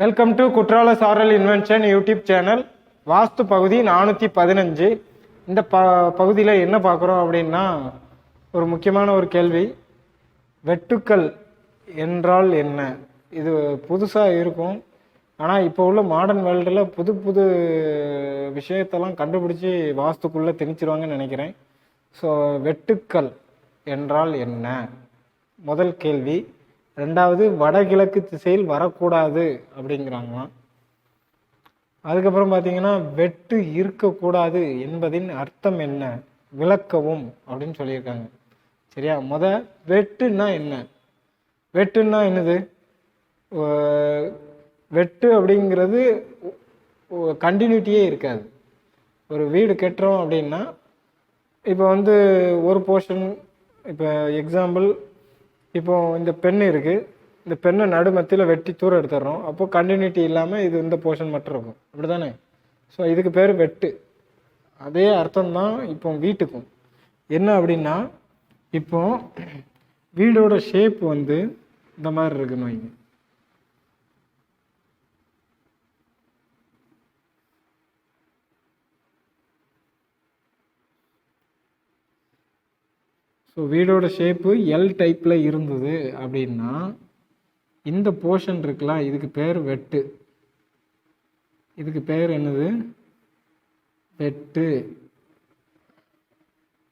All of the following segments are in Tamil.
வெல்கம் டு குற்றால சாரல் இன்வென்ஷன் யூடியூப் சேனல் வாஸ்து பகுதி நானூற்றி பதினஞ்சு இந்த ப பகுதியில் என்ன பார்க்குறோம் அப்படின்னா ஒரு முக்கியமான ஒரு கேள்வி. வெட்டுக்கள் என்றால் என்ன? இது புதுசாக இருக்கும். ஆனால் இப்போ உள்ள மாடர்ன் வேர்ல்டில் புது புது விஷயத்தெல்லாம் கண்டுபிடிச்சி வாஸ்துக்குள்ளே திணிச்சிருவாங்கன்னு நினைக்கிறேன். ஸோ வெட்டுக்கள் என்றால் என்ன? முதல் கேள்வி. ரெண்டாவது வடகிழக்கு திசையில் வரக்கூடாது அப்படிங்கிறாங்களாம். அதுக்கப்புறம் பார்த்தீங்கன்னா வெட்டு இருக்கக்கூடாது என்பதின் அர்த்தம் என்ன? விளக்கவும் அப்படின்னு சொல்லியிருக்காங்க. சரியா? முத வெட்டுன்னா என்ன? வெட்டுன்னா என்னது? வெட்டு அப்படிங்கிறது கண்டினியூட்டியே இருக்காது. ஒரு வீடு கட்டுறோம் அப்படின்னா இப்போ வந்து ஒரு போர்ஷன் இப்போ எக்ஸாம்பிள் இப்போ இந்த பென் இருக்குது இந்த பெண்ணை நடுமத்தியில் வெட்டி தூரம் எடுத்துடுறோம் அப்போ கண்டினியூட்டி இல்லாமல் இது இந்த போர்ஷன் மட்டும் இருக்கும். அப்படி தானே ஸோ இதுக்கு பேர் வெட்டு. அதே அர்த்தம் தான் இப்போ வீட்டுக்கும். என்ன அப்படின்னா இப்போ வீடோட ஷேப் வந்து இந்த மாதிரி இருக்குன்னு வைங்க ஸோ வீடோட ஷேப்பு எல் டைப்பில் இருந்தது அப்படின்னா இந்த போர்ஷன் இருக்குல்ல இதுக்கு பேர் வெட்டு. இதுக்கு பேர் என்னது? வெட்டு.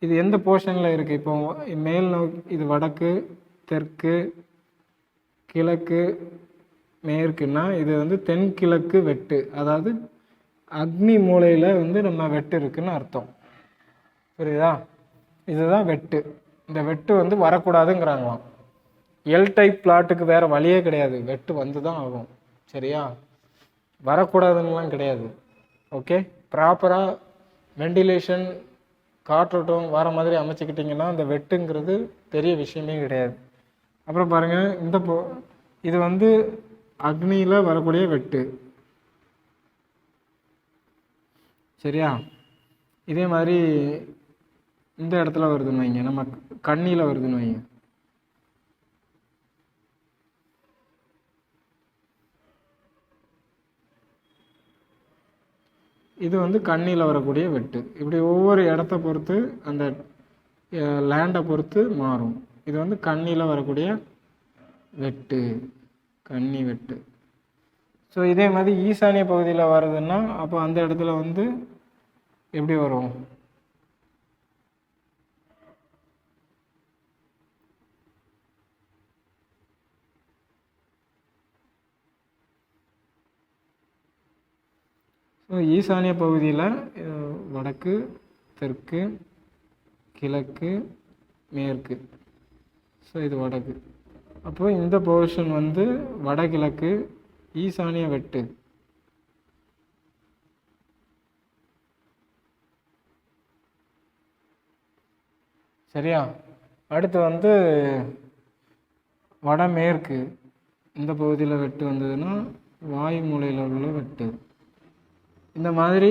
இது எந்த போர்ஷனில் இருக்குது இப்போ மேல் நோக்கி இது வடக்கு தெற்கு கிழக்கு மேற்குன்னா இது வந்து தென்கிழக்கு வெட்டு. அதாவது அக்னி மூலையில் வந்து நம்ம வெட்டு இருக்குன்னு அர்த்தம். புரியுதா? இதுதான் வெட்டு. இந்த வெட்டு வந்து வரக்கூடாதுங்கிறாங்களாம். எல் டைப் பிளாட்டுக்கு வேறு வழியே கிடையாது. வெட்டு வந்து தான் ஆகும். சரியா? வரக்கூடாதுன்னெலாம் கிடையாது. ஓகே ப்ராப்பராக வெண்டிலேஷன் காற்றோட்டம் வர மாதிரி அமைச்சிக்கிட்டிங்கன்னா அந்த வெட்டுங்கிறது பெரிய விஷயமே கிடையாது. அப்புறம் பாருங்கள் இந்த போ இது வந்து அக்னியில் வரக்கூடிய வெட்டு. சரியா? இதே மாதிரி இந்த இடத்துல வருதுன்னு வைங்க. நம்ம கண்ணியில் வருதுன்னு வைங்க. இது வந்து கண்ணியில் வரக்கூடிய வெட்டு. இப்படி ஒவ்வொரு இடத்த பொறுத்து அந்த லேண்டை பொறுத்து மாறும். இது வந்து கண்ணியில் வரக்கூடிய வெட்டு. கன்னி வெட்டு. ஸோ இதே மாதிரி ஈசானிய பகுதியில் வருதுன்னா அப்போ அந்த இடத்துல வந்து எப்படி வரும்? ஸோ ஈசானிய பகுதியில் வடக்கு தெற்கு கிழக்கு மேற்கு. ஸோ இது வடக்கு. அப்போ இந்த போர்ஷன் வந்து வடகிழக்கு ஈசானிய வெட்டு. சரியா? அடுத்து வந்து வடமேற்கு. இந்த பகுதியில் வெட்டு வந்ததுன்னா வாயு மூலையில் உள்ள வெட்டு. இந்த மாதிரி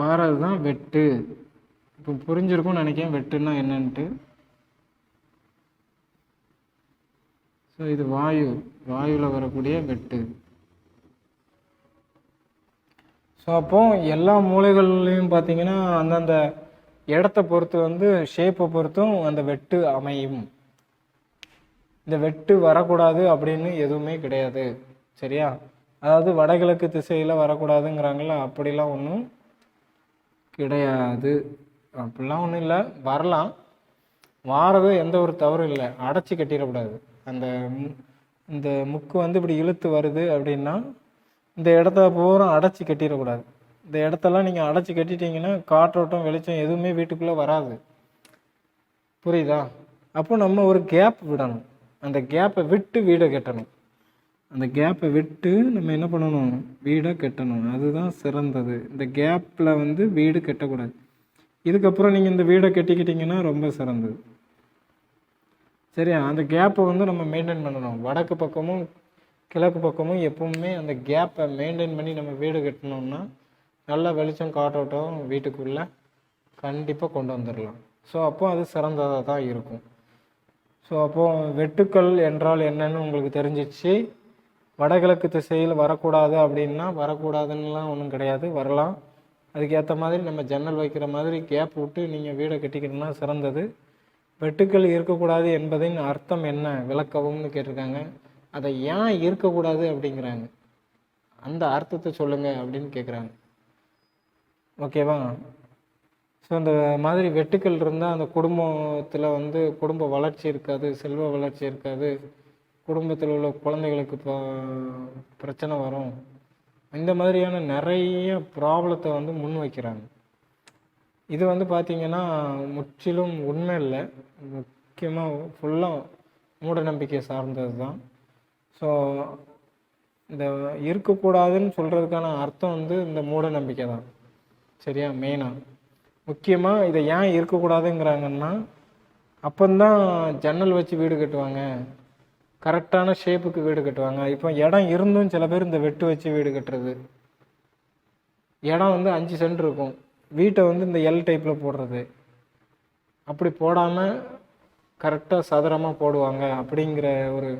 வாரது தான் வெட்டு. இப்போ புரிஞ்சிருக்கும்னு நினைக்கிறேன் வெட்டுன்னா என்னன்ட்டு. ஸோ இது வாயு. வாயுவில் வரக்கூடிய வெட்டு. ஸோ அப்போ எல்லா மூலைகள்லையும் பார்த்தீங்கன்னா அந்தந்த இடத்த பொறுத்து வந்து ஷேப்பை பொறுத்தும் அந்த வெட்டு அமையும். இந்த வெட்டு வரக்கூடாது அப்படின்னு எதுவுமே கிடையாது. சரியா? அதாவது வடகிழக்கு திசையில் வரக்கூடாதுங்கிறாங்களா அப்படிலாம் ஒன்றும் கிடையாது. அப்படிலாம் ஒன்றும் இல்லை. வரலாம். வாரது எந்த ஒரு தவறும் இல்லை. அடைச்சி கட்டிடக்கூடாது. அந்த இந்த முக்கு வந்து இப்படி இழுத்து வருது அப்படின்னா இந்த இடத்த பூரா அடைச்சி கட்டிடக்கூடாது. இந்த இடத்தெல்லாம் நீங்கள் அடைச்சி கட்டிட்டீங்கன்னா காற்றோட்டம் வெளிச்சம் எதுவுமே வீட்டுக்குள்ளே வராது. புரியுதா? அப்போ நம்ம ஒரு கேப் விடணும். அந்த கேப்பை விட்டு வீடை கட்டணும். அந்த கேப்பை விட்டு நம்ம என்ன பண்ணணும்? வீடை கட்டணும். அதுதான் சிறந்தது. இந்த கேப்பில் வந்து வீடு கட்டக்கூடாது. இதுக்கப்புறம் நீங்கள் இந்த வீடை கட்டிக்கிட்டிங்கன்னா ரொம்ப சிறந்தது. சரியா? அந்த கேப்பை வந்து நம்ம மெயின்டைன் பண்ணணும். வடக்கு பக்கமும் கிழக்கு பக்கமும் எப்பவுமே அந்த கேப்பை மெயின்டைன் பண்ணி நம்ம வீடு கட்டினோம்னா நல்ல வெளிச்சம் காற்றோட்டம் வீட்டுக்குள்ளே கண்டிப்பாக கொண்டு வந்துடலாம் ஸோ அப்போது அது சிறந்ததாக தான் இருக்கும். ஸோ அப்போது வெட்டுக்கள் என்றால் என்னன்னு உங்களுக்கு தெரிஞ்சிச்சு. வடகிழக்கு திசையில் வரக்கூடாது அப்படின்னா வரக்கூடாதுன்னுலாம் ஒன்றும் கிடையாது. வரலாம். அதுக்கேற்ற மாதிரி நம்ம ஜன்னல் வைக்கிற மாதிரி கேப் விட்டு நீங்கள் வீடை கட்டிக்கிட்டோம்னா சிறந்தது. வெட்டுக்கள் இருக்கக்கூடாது என்பதின் அர்த்தம் என்ன? விளக்கவும்னு கேட்டிருக்காங்க. அதை ஏன் இருக்கக்கூடாது அப்படிங்கிறாங்க. அந்த அர்த்தத்தை சொல்லுங்கள் அப்படின்னு கேட்குறாங்க ஓகேவா? ஸோ அந்த மாதிரி வெட்டுக்கள் இருந்தால் அந்த குடும்பத்தில் வந்து குடும்ப வளர்ச்சி இருக்காது செல்வ வளர்ச்சி இருக்காது. குடும்பத்தில் உள்ள குழந்தைகளுக்கு இப்போ பிரச்சனை வரும். இந்த மாதிரியான நிறைய ப்ராப்ளத்தை வந்து முன் வைக்கிறாங்க. இது வந்து பார்த்தீங்கன்னா முற்றிலும் உண்மை இல்லை. முக்கியமாக ஃபுல்லாக மூட நம்பிக்கை சார்ந்தது தான். ஸோ இந்த இருக்கக்கூடாதுன்னு சொல்கிறதுக்கான அர்த்தம் வந்து இந்த மூட நம்பிக்கை தான். சரியா? மெயினாக முக்கியமாக இதை ஏன் இருக்கக்கூடாதுங்கிறாங்கன்னா அப்போந்தான் ஜன்னல் வச்சு வீடு கட்டுவாங்க. கரெக்டான ஷேப்புக்கு வீடு கட்டுவாங்க. இப்போ இடம் இருந்தும் சில பேர் இந்த வெட்டு வச்சு வீடு கட்டுறது. இடம் வந்து அஞ்சு சென்ட் இருக்கும். வீட்டை வந்து இந்த எல் டைப்பில் போடுறது. அப்படி போடாமல் கரெக்டாக சதுரமாக போடுவாங்க அப்படிங்கிற ஒரு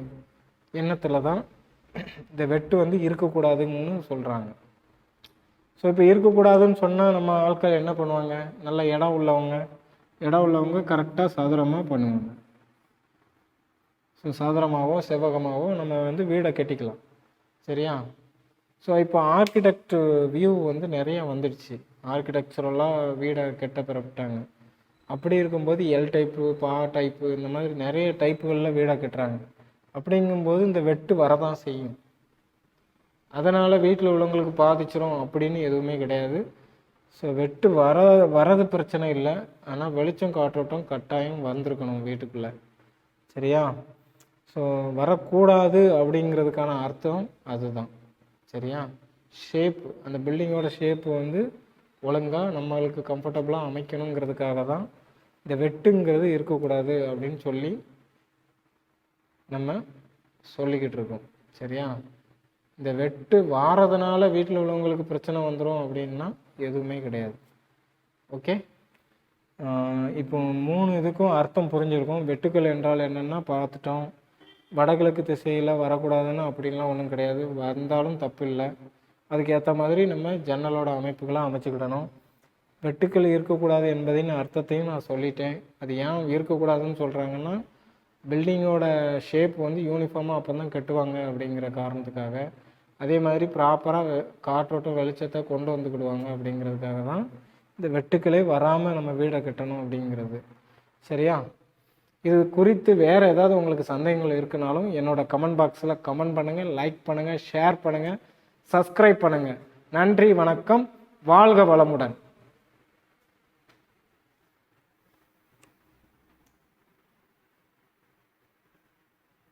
எண்ணத்தில் தான் இந்த வெட்டு வந்து இருக்கக்கூடாதுன்னு சொல்கிறாங்க ஸோ இப்போ இருக்கக்கூடாதுன்னு சொன்னால் நம்ம ஆட்கள் என்ன பண்ணுவாங்க? நல்ல இடம் உள்ளவங்க. இடம் உள்ளவங்க கரெக்டாக சதுரமாக பண்ணுவாங்க. ஸோ சதுரமாகவோ செவ்வகமாகவோ நம்ம வந்து வீடை கட்டிக்கலாம். சரியா? ஸோ இப்போ ஆர்கிடெக்ட் வியூ வந்து நிறைய வந்துடுச்சு. ஆர்கிடெக்சரலாக வீடை கெட்ட பெறப்பட்டாங்க. அப்படி இருக்கும்போது எல் டைப்பு பா டைப்பு இந்த மாதிரி நிறைய டைப்புகளில் வீடை கட்டுறாங்க. அப்படிங்கும்போது இந்த வெட்டு வரதான் செய்யும். அதனால் வீட்டில் உள்ளவங்களுக்கு பாதிச்சிரும் அப்படின்னு எதுவுமே கிடையாது. ஸோ வெட்டு வர வரது பிரச்சனை இல்லை. ஆனால் வெளிச்சம் காற்றோட்டம் கட்டாயம் வந்திருக்கணும் வீட்டுக்குள்ளே. சரியா? ஸோ வரக்கூடாது அப்படிங்கிறதுக்கான அர்த்தம் அதுதான். சரியா? ஷேப் அந்த பில்டிங்கோட ஷேப் வந்து ஒழுங்காக நம்மளுக்கு கம்ஃபர்டபுளாக அமைக்கணுங்கிறதுக்காக தான் இந்த வெட்டுங்கிறது இருக்கக்கூடாது அப்படின்னு சொல்லி நம்ம சொல்லிக்கிட்டு இருக்கோம். சரியா? இந்த வெட்டு வாரதுனால வீட்டில் உள்ளவங்களுக்கு பிரச்சனை வந்துடும் அப்படின்னா எதுவுமே கிடையாது. ஓகே இப்போ மூணு இதுக்கும் அர்த்தம் புரிஞ்சிருக்கும். வெட்டுக்கள் என்றால் என்னென்னா பார்த்துட்டோம். வடகிழக்கு திசையில் வரக்கூடாதுன்னு அப்படின்லாம் ஒன்றும் கிடையாது. வந்தாலும் தப்பு இல்லை அதுக்கேற்ற மாதிரி நம்ம ஜன்னலோட அமைப்புகளை அமைச்சுக்கிடணும். வெட்டுக்கள் இருக்கக்கூடாது என்பதின் அர்த்தத்தையும் நான் சொல்லிட்டேன். அது ஏன் இருக்கக்கூடாதுன்னு சொல்கிறாங்கன்னா பில்டிங்கோட ஷேப் வந்து யூனிஃபார்மாக அப்போ தான் கட்டுவாங்க அப்படிங்கிற காரணத்துக்காக. அதே மாதிரி ப்ராப்பராக காற்றோட்டம் வெளிச்சத்தை கொண்டு வந்துக்கிடுவாங்க அப்படிங்கிறதுக்காக தான் இந்த வெட்டுக்களே வராமல் நம்ம வீடை கட்டணும் அப்படிங்கிறது. சரியா? இது குறித்து வேறு ஏதாவது உங்களுக்கு சந்தேகங்கள் இருக்குனாலும் என்னோட கமெண்ட் பாக்ஸில் கமெண்ட் பண்ணுங்கள் லைக் பண்ணுங்கள் ஷேர் பண்ணுங்கள் சப்ஸ்கிரைப் பண்ணுங்கள் நன்றி வணக்கம். வாழ்க வளமுடன்.